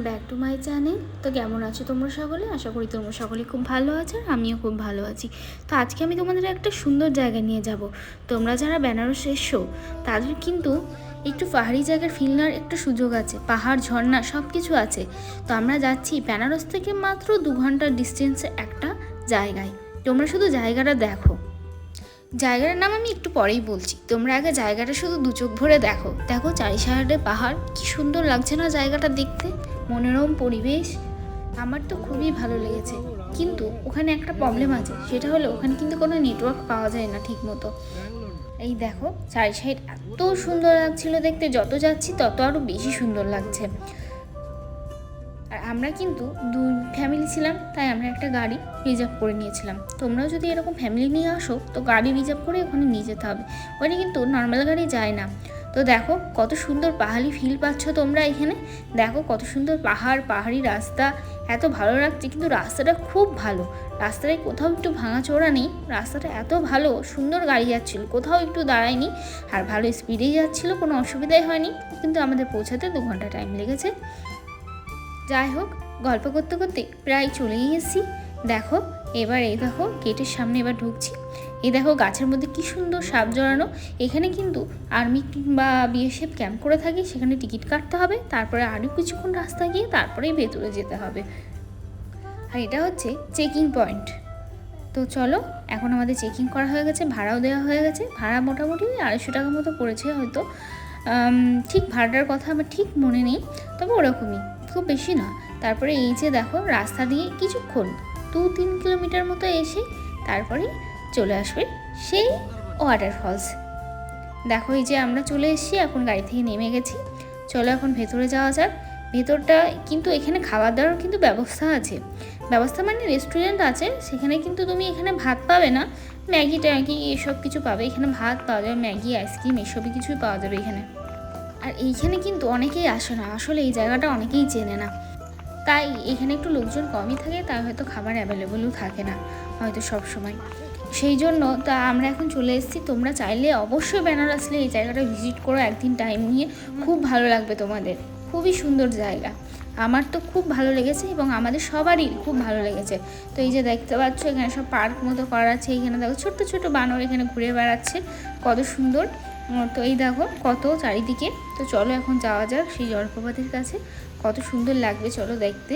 Welcome back to my channel তো কেমন আছো তোমরা সকলে? আশা করি তোমরা সকলে খুব ভালো আছো আর আমিও খুব ভালো আছি। তো আজকে আমি তোমাদের একটা সুন্দর জায়গা নিয়ে যাব। তোমরা যারা বেনারস এসো তাদের কিন্তু একটু পাহাড়ি জায়গার ফিল নেওয়ার একটু সুযোগ আছে। পাহাড়, ঝর্ণা সব কিছু আছে। তো আমরা যাচ্ছি বেনারস থেকে মাত্র দু ঘণ্টার ডিস্টেন্সে একটা জায়গায়। তোমরা শুধু জায়গাটা দেখো। জায়গাটার নাম আমি একটু পরেই বলছি। তোমরা আগে জায়গাটা শুধু দু চোখ ভরে দেখো। দেখো চারি সাইডে পাহাড়। কি সুন্দর লাগছে না জায়গাটা দেখতে? মনোরম পরিবেশ, আমার তো খুবই ভালো লেগেছে। কিন্তু ওখানে একটা প্রবলেম আছে, সেটা হলো ওখানে কিন্তু কোনো নেটওয়ার্ক পাওয়া যায় না ঠিক মতো এই দেখো চারি সাইড এত সুন্দর লাগছিল দেখতে, যত যাচ্ছি তত আরও বেশি সুন্দর লাগছে। আর আমরা কিন্তু দু ফ্যামিলি ছিলাম, তাই আমরা একটা গাড়ি রিজার্ভ করে নিয়েছিলাম। তোমরাও যদি এরকম ফ্যামিলি নিয়ে আসো, তো গাড়ি রিজার্ভ করে ওখানে নিয়ে যেতে হবে। ওখানে কিন্তু নর্মাল গাড়ি যায় না। তো দেখো কত সুন্দর পাহাড়ি ফিল পাচ্ছ তোমরা এখানে। দেখো কত সুন্দর পাহাড়, পাহাড়ি রাস্তা, এত ভালো লাগছে কিন্তু রাস্তাটা খুব ভালো। রাস্তায় কোথাও একটু ভাঙাচোরা নেই, রাস্তাটা এত ভালো, সুন্দর গাড়ি যাচ্ছিল, কোথাও একটু দাঁড়ায়নি। আর ভালো স্পিডেই যাচ্ছিল, কোনো অসুবিধাই হয়নি, কিন্তু আমাদের পৌঁছাতে দু ঘণ্টা টাইম লেগেছে। যাই হোক, গল্প করতে করতে প্রায় চলেই এসেছি। দেখো, এবার এই দেখো, গেটের সামনে এবার ঢুকছি। এই দেখো গাছের মধ্যে কি সুন্দর সাপ জড়ানো। এখানে কিন্তু আর্মি বা বিএসএফ ক্যাম্প করে থাকে, সেখানে টিকিট কাটতে হবে, তারপরে আরও কিছুক্ষণ রাস্তা গিয়ে তারপরেই ভেতরে যেতে হবে। আর এটা হচ্ছে চেকিং পয়েন্ট তো চলো, এখন আমাদের চেকিং করা হয়ে গেছে, ভাড়াও দেওয়া হয়ে গেছে। ভাড়া মোটামুটি আড়াইশো টাকা মতো পড়েছে হয়তো। ঠিক ভাড়াটার কথা আমার ঠিক মনে নেই, তবে ওরকমই, খুব বেশি না তারপরে এই যে দেখো, রাস্তা দিয়ে কিছুক্ষণ দু তিন কিলোমিটার মতো এসে তারপরে চলে আসবে সেই ওয়াটারফলস দেখো এই যে আমরা চলে এসেছি, এখন গাড়ি থেকে নেমে গেছি। চলো এখন ভেতরে যাওয়া যাক। ভেতরটা কিন্তু এখানে খাবার দাওয়ার কিন্তু ব্যবস্থা আছে। ব্যবস্থা মানে রেস্টুরেন্ট আছে, সেখানে কিন্তু তুমি এখানে ভাত পাবে না। ম্যাগি ট্যাগি এসব কিছু পাবে। এখানে ভাত পাওয়া যাবে, ম্যাগি আইসক্রিম এসবই কিছুই পাওয়া যাবে এখানে। আর এইখানে কিন্তু অনেকেই আসে না। আসলে এই জায়গাটা অনেকেই চেনে না। তাই এখানে একটু লোকজন কমই থাকে, তাই হয়তো খাবার অ্যাভেলেবলও থাকে না, হয়তো সব সময় সেই জন্য তা আমরা এখন চলে এসেছি। তোমরা চাইলে অবশ্যই ব্যানার আসলে এই জায়গাটা ভিজিট করো, একদিন টাইম নিয়ে। খুব ভালো লাগবে তোমাদের। খুবই সুন্দর জায়গা। আমার তো খুব ভালো লেগেছে এবং আমাদের সবারই খুব ভালো লেগেছে। তো এই যে দেখতে পাচ্ছ, এখানে সব পার্ক মতো করা আছে। এখানে দেখো ছোট্ট ছোট্ট বানর এখানে ঘুরে বেড়াচ্ছে। কত সুন্দর। তো এই দেখো কত চারিদিকে। তো চলো এখন যাওয়া যাক সেই জলপ্রপাতের কাছে। কত সুন্দর লাগবে, চলো দেখতে।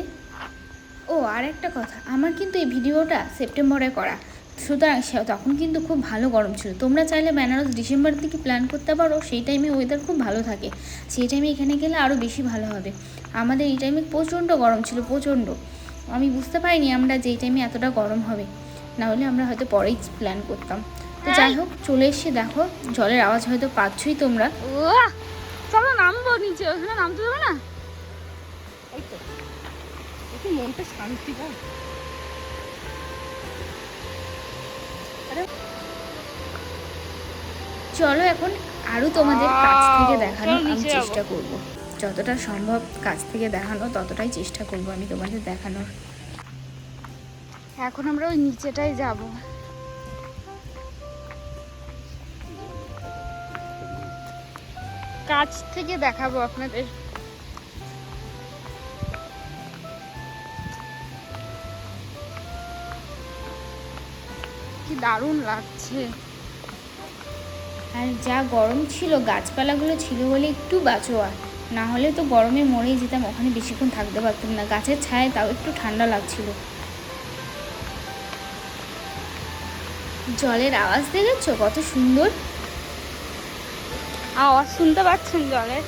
ও আর একটা কথা। আমার কিন্তু এই ভিডিওটা সেপ্টেম্বরে করা। সুতরাং সে- তখন কিন্তু খুব ভালো গরম ছিল। তোমরা চাইলে বেনারস ডিসেম্বর থেকে প্ল্যান করতে পারো সেই টাইমে ওয়েদার খুব ভালো থাকে। সেই টাইমে এখানে গেলে আরও বেশি ভালো হবে। আমাদের এই টাইমে প্রচণ্ড গরম ছিল প্রচণ্ড। আমি বুঝতে পারিনি আমরা যে এই টাইমে এতটা গরম হবে। না হলে আমরা হয়তো পরেই প্ল্যান করতাম। তো যাই হোক চলে এসে দেখো জলের আওয়াজ হয়তো পাচ্ছই তোমরা। চলো নামবো নিচে ওখানে নামতে দেবে না? ওই তো একটু মনটা শান্তি পায় চলো এখন আরও তোমাদের কাছ থেকে! দেখানোর আমি চেষ্টা করব। যতটা সম্ভব কাছ থেকে দেখানো ততটাই চেষ্টা করব আমি তোমাদের দেখানোর। এখন আমরা ওই নিচেটাই যাব। কাছ থেকে দেখাবো আপনাদের। কি দারুণ লাগছে। আর যা গরম ছিল, গাছপালাগুলো ছিল বলে একটু বাঁচোয়া। না হলে তো গরমে মরেই যেতাম, ওখানে বেশিক্ষণ থাকতে পারতাম না। গাছের ছায় তাও একটু ঠান্ডা লাগছিল। জলের আওয়াজ দেখেছ? কত সুন্দর। আওয়াজ শুনতে পাচ্ছেন জলের।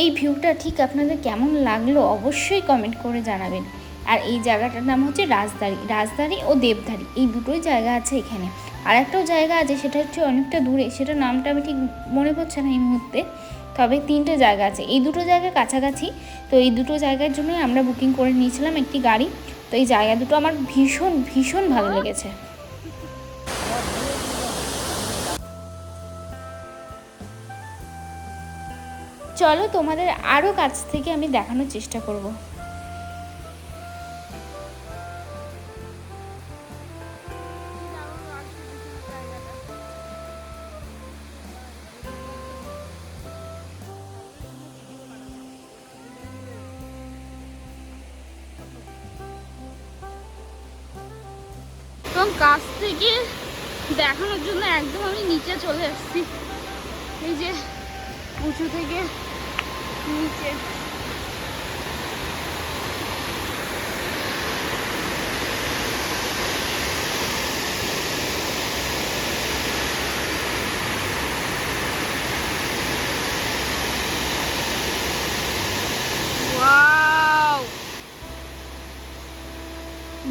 এই ভিউটা ঠিক আপনাদের কেমন লাগল অবশ্যই কমেন্ট করে জানাবেন। আর এই জায়গাটার নাম হচ্ছে রাজদারি রাজদারি ও দেবদারি এই দুটোই জায়গা আছে এখানে। আর একটাও জায়গা আছে, সেটা হচ্ছে অনেকটা দূরে। সেটা নামটা আমি ঠিক মনে পড়ছে না এই মুহূর্তে। তবে তিনটে জায়গা আছে। এই দুটো জায়গা কাছাকাছি। তো এই দুটো জায়গার জন্যই আমরা বুকিং করে নিয়েছিলাম একটি গাড়ি। তো এই জায়গা দুটো আমার ভীষণ ভীষণ ভালো লেগেছে। চলো তোমাদের আরও কাছ থেকে আমি দেখানোর চেষ্টা করব। কাছ থেকে দেখানোর জন্য একদম আমি নিচে চলে এসেছি। এই যে উঁচু থেকে নিচে।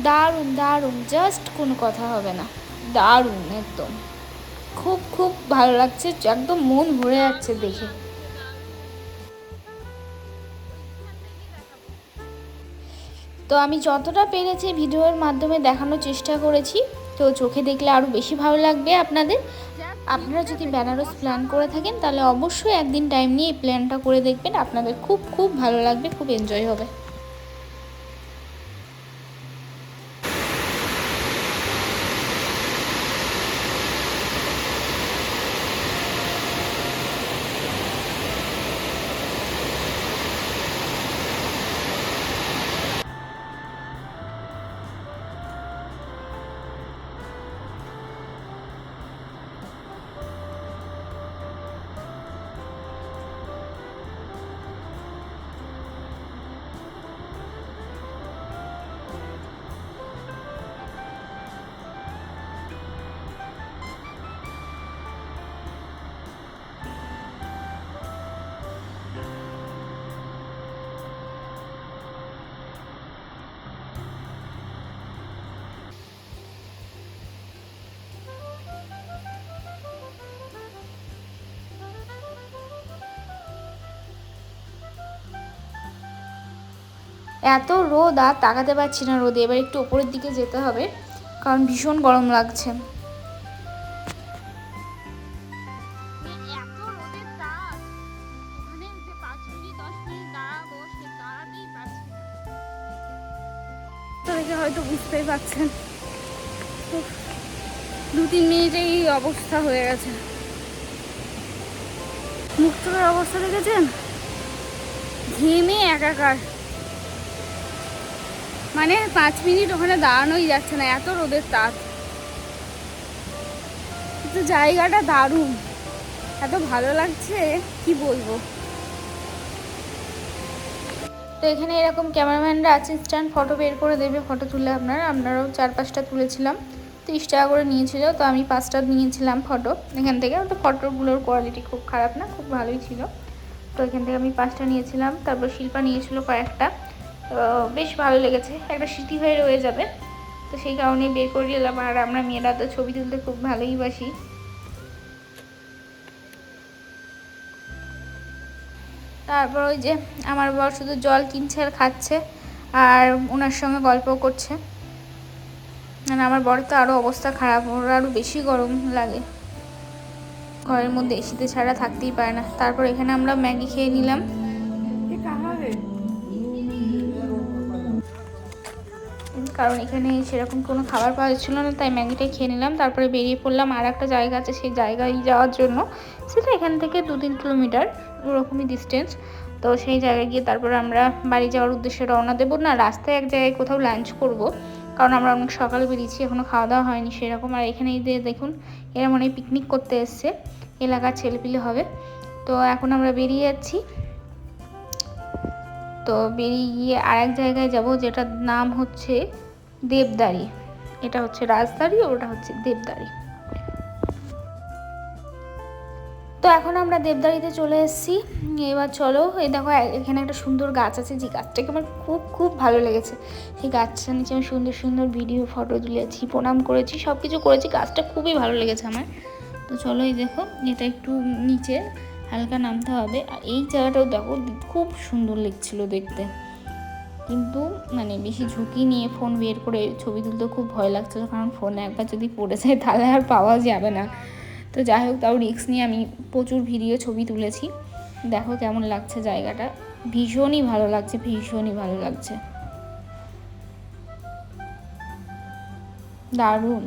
দারুণ দারুণ জাস্ট কোনো কথা হবে না। দারুণ, একদম। খুব খুব ভালো লাগছে, একদম মন ভরে যাচ্ছে দেখে। তো আমি যতটা পেরেছি ভিডিওর মাধ্যমে দেখানোর চেষ্টা করেছি, তো চোখে দেখলে আরও বেশি ভালো লাগবে আপনাদের। আপনারা যদি বেনারস প্ল্যান করে থাকেন, তাহলে অবশ্যই একদিন টাইম নিয়ে এই প্ল্যানটা করে দেখবেন। আপনাদের খুব খুব ভালো লাগবে, খুব এনজয় হবে। এত রোদ আর তাকাতে পারছি না রোদে এবার একটু ওপরের দিকে যেতে হবে কারণ ভীষণ গরম লাগছে। মিনিট মিনিট দেখে হয়তো বুঝতেই পারছেন। দু তিন মিনিটেই এই অবস্থা হয়ে গেছে। মুখ চোখের অবস্থা দেখেছেন? ঘেমে একাকার। মানে পাঁচ মিনিট ওখানে দাঁড়ানোই যাচ্ছে না, এত রোদের তাপ। কিন্তু জায়গাটা দারুণ। এত ভালো লাগছে, কি বলব? তো এখানে এরকম ক্যামেরাম্যানরা আছে স্ট্যান্ড ফটো বের করে দেবে, ফটো তুলে আপনারা আপনারাও চার পাঁচটা তুলেছিলাম। তিরিশ টাকা করে নিয়েছিল, তো আমি পাঁচটা নিয়েছিলাম ফটো। এখান থেকে তো ফটোগুলোর কোয়ালিটি খুব খারাপ না, খুব ভালোই ছিল। তো এখান থেকে আমি পাঁচটা নিয়েছিলাম, তারপর শিল্পা নিয়েছিল কয়েকটা। বেশ ভালো লেগেছে। একটা স্মৃতি হয়ে রয়ে যাবে। তো সেই কারণে বের করে এলাম আর আমরা মেয়েরা তো ছবি তুলতে খুব ভালোই বাসি। তারপর ওই যে আমার বর শুধু জল কিনছে আর খাচ্ছে, আর ওনার সঙ্গে গল্প করছে। মানে আমার বরের তো আরও অবস্থা খারাপ। ওর আরও বেশি গরম লাগে। ঘরের মধ্যে এসিতে ছাড়া থাকতেই পারে না। তারপর এখানে আমরা ম্যাগি খেয়ে নিলাম। কারণ এখানে সেরকম কোনো খাবার পাওয়া যাচ্ছিল না, তাই ম্যাগিটাই খেয়ে নিলাম। তারপরে বেরিয়ে পড়লাম আর একটা জায়গা আছে, সেই জায়গায় যাওয়ার জন্য। সেটা এখান থেকে দু তিন কিলোমিটার, ওরকমই ডিস্টেন্স তো সেই জায়গায় গিয়ে তারপরে আমরা বাড়ি যাওয়ার উদ্দেশ্যে রওনা দেবো। না, রাস্তায় এক জায়গায় কোথাও লাঞ্চ করব, কারণ আমরা অনেক সকালে বেরিয়েছি এখনও খাওয়া দাওয়া হয়নি সেরকম। আর এখানে এই যে দেখুন, এরা মনে পিকনিক করতে এসছে, এলাকার ছেলেপিলে হবে। তো এখন আমরা বেরিয়ে যাচ্ছি। তো বেরিয়ে গিয়ে আর এক জায়গায় যাব, যেটার নাম হচ্ছে দেবদারি। এটা হচ্ছে রাজদারি, ওটা হচ্ছে দেবদারি। তো এখন আমরা দেবদারিতে চলে এসেছি। এবার চলো, এই দেখো, এখানে একটা সুন্দর গাছ আছে, যে গাছটাকে আমার খুব খুব ভালো লেগেছে। সেই গাছটার নিচে আমি সুন্দর সুন্দর ভিডিও ফটো তুলেছি, প্রণাম করেছি সব কিছু করেছি, গাছটা খুবই ভালো লেগেছে আমার। তো চলো, এই দেখো, এটা একটু নিচে হালকা নামতে হবে। আর এই জায়গাটাও দেখো, খুব সুন্দর লাগছিল দেখতে। কিন্তু মানে বেশি ঝুঁকি নিয়ে ফোন বের করে ছবি তুলতে খুব ভয় লাগছিল কারণ ফোনে একবার যদি পড়ে যায় তাহলে আর পাওয়া যাবে না। তো যাই হোক, তাও রিস্ক নিয়ে আমি প্রচুর ভিডিও ছবি তুলেছি। দেখো কেমন লাগছে জায়গাটা। ভীষণই ভালো লাগছে, ভীষণই ভালো লাগছে। দারুণ।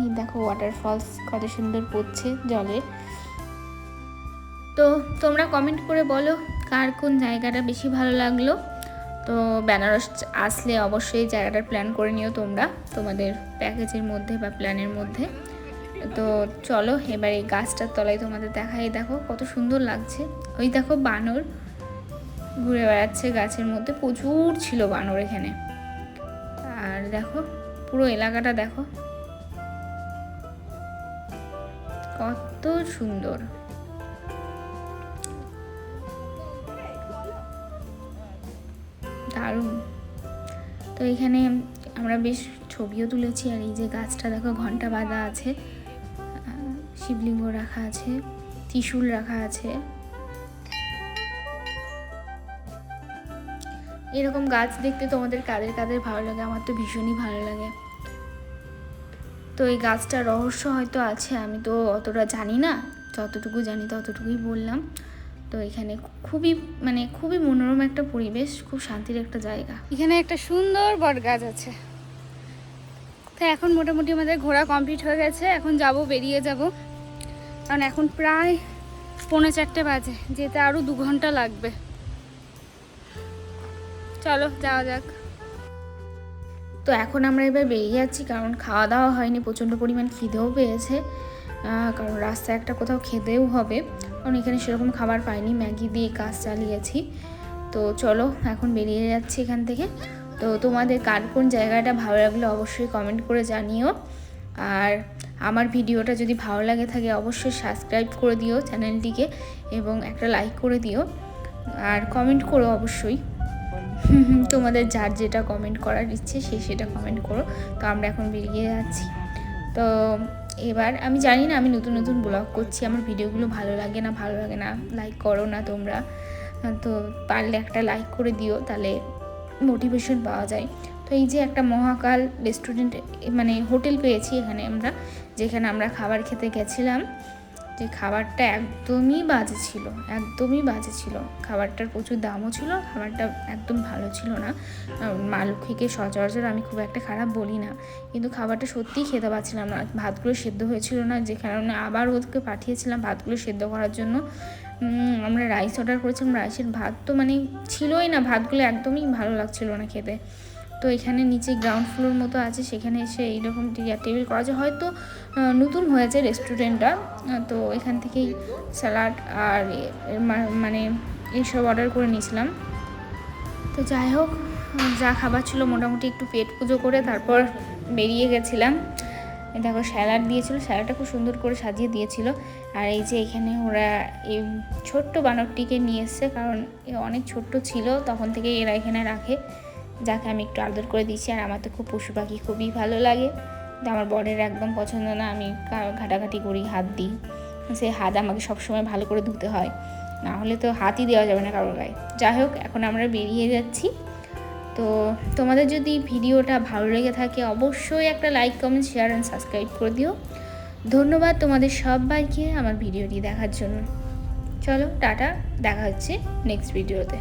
এই দেখো ওয়াটারফলস কত সুন্দর পড়ছে জলে। তো তোমরা কমেন্ট করে বলো কার কোন জায়গাটা বেশি ভালো লাগল। তো বেনারস আসলে অবশ্যই জায়গাটার প্ল্যান করে নিও তোমরা, তোমাদের প্যাকেজের মধ্যে বা প্ল্যানের মধ্যে। তো চলো এবার এই গাছটার তলায় তোমাদের দেখাই, দেখো কত সুন্দর লাগছে। ওই দেখো বানর ঘুরে বেড়াচ্ছে গাছের মধ্যে, প্রচুর ছিল বানর এখানে। আর দেখো পুরো এলাকাটা দেখো। কত সুন্দর। দারুণ। তো এখানে আমরা বেশ ছবিও তুলেছি আর এই যে গাছটা দেখো, ঘণ্টা বাঁধা আছে শিবলিঙ্গ রাখা আছে, ত্রিশূল রাখা আছে। এরকম গাছ দেখতে তোমাদের কাদের কাদের ভালো লাগে? আমার তো ভীষণই ভালো লাগে। তো এই গাছটার রহস্য হয়তো আছে, আমি তো অতটা জানি না, যতটুকু জানি ততটুকুই বললাম। তো এখানে খুবই মানে খুবই মনোরম একটা পরিবেশ খুব শান্তির একটা জায়গা। এখানে একটা সুন্দর বট গাছ আছে। তো এখন মোটামুটি আমাদের ঘোরা কমপ্লিট হয়ে গেছে এখন যাব বেরিয়ে যাব। কারণ এখন প্রায় পৌনে চারটে বাজে যেতে আরও দু ঘণ্টা লাগবে। চলো যাওয়া যাক। তো এখন আমরা এবার বেরিয়ে যাচ্ছি কারণ খাওয়া দাওয়া হয়নি প্রচণ্ড পরিমাণ খিদেও পেয়েছে। কারণ রাস্তায় একটা কোথাও খেতেও হবে। কারণ এখানে সেরকম খাবার পাইনি। ম্যাগি দিয়ে কাজ চালিয়েছি। তো চলো, এখন বেরিয়ে যাচ্ছি এখান থেকে। তো তোমাদের কার কোন জায়গাটা ভালো লাগল অবশ্যই কমেন্ট করে জানিও। আর আমার ভিডিওটা যদি ভালো লাগে থাকে, অবশ্যই সাবস্ক্রাইব করে দিও চ্যানেলটিকে এবং একটা লাইক করে দিও। আর কমেন্ট করো অবশ্যই। তোমাদের যার যেটা কমেন্ট করার ইচ্ছে, সে সেটা কমেন্ট করো। তো আমরা এখন বেরিয়ে যাচ্ছি। তো এবার আমি জানি না, আমি নতুন নতুন ব্লগ করছি, আমার ভিডিওগুলো ভালো লাগে না, ভালো লাগে না লাইক করো না তোমরা। তো পারলে একটা লাইক করে দিও, তাহলে মোটিভেশন পাওয়া যায়। তো এই যে একটা মহাকাল রেস্টুরেন্ট মানে হোটেল পেয়েছি এখানে আমরা, যেখানে আমরা খাবার খেতে গেছিলাম। যে খাবারটা একদমই বাজে ছিল, একদমই বাজে ছিল। খাবারটার প্রচুর দামও ছিল, খাবারটা একদম ভালো ছিল না। মা লক্ষ্মীকে সচরাচর আমি খুব একটা খারাপ বলি না। কিন্তু খাবারটা সত্যিই খেতে পারছিলাম না। ভাতগুলো সেদ্ধ হয়েছিল না, যে কারণে আবার ওদেরকে পাঠিয়েছিলাম ভাতগুলো সেদ্ধ করার জন্য। আমরা রাইস অর্ডার করেছিলাম। রাইসের ভাত তো মানে ছিলই না। ভাতগুলো একদমই ভালো লাগছিল না খেতে। তো এখানে নিচে গ্রাউন্ড ফ্লোর মতো আছে, সেখানে এসে এইরকম চেয়ার টেবিল করা আছে হয়তো নতুন হয়েছে রেস্টুরেন্টটা তো এখান থেকেই স্যালাড আর মানে এইসব অর্ডার করে নিয়েছিলাম। তো যাই হোক যা খাবার ছিল মোটামুটি একটু পেট পুজো করে তারপর বেরিয়ে গেছিলাম। দেখো স্যালাড দিয়েছিল স্যালাডটা খুব সুন্দর করে সাজিয়ে দিয়েছিল। আর এই যে এখানে ওরা এই ছোট্ট বানরটিকে নিয়ে এসছে, কারণ অনেক ছোট্ট ছিল, তখন থেকে এরা এখানে রাখে। যাকে আমি একটু আদর করে দিচ্ছি আর আমার তো খুব পশু পাখি খুবই ভালো লাগে। তো আমার বরের একদম পছন্দ না, আমি ঘাটাঘাটি করি, হাত দিই। সে হাত আমাকে সবসময় ভালো করে ধুতে হয়। না হলে তো হাতই দেওয়া যাবে না কারোর গায়ে। যাই হোক, এখন আমরা বেরিয়ে যাচ্ছি। তো তোমাদের যদি ভিডিওটা ভালো লেগে থাকে, অবশ্যই একটা like comment share and subscribe করে দিও। ধন্যবাদ তোমাদের সবাইকে আমার ভিডিওটি দেখার জন্য। চলো, টাটা, দেখা হচ্ছে নেক্সট ভিডিওতে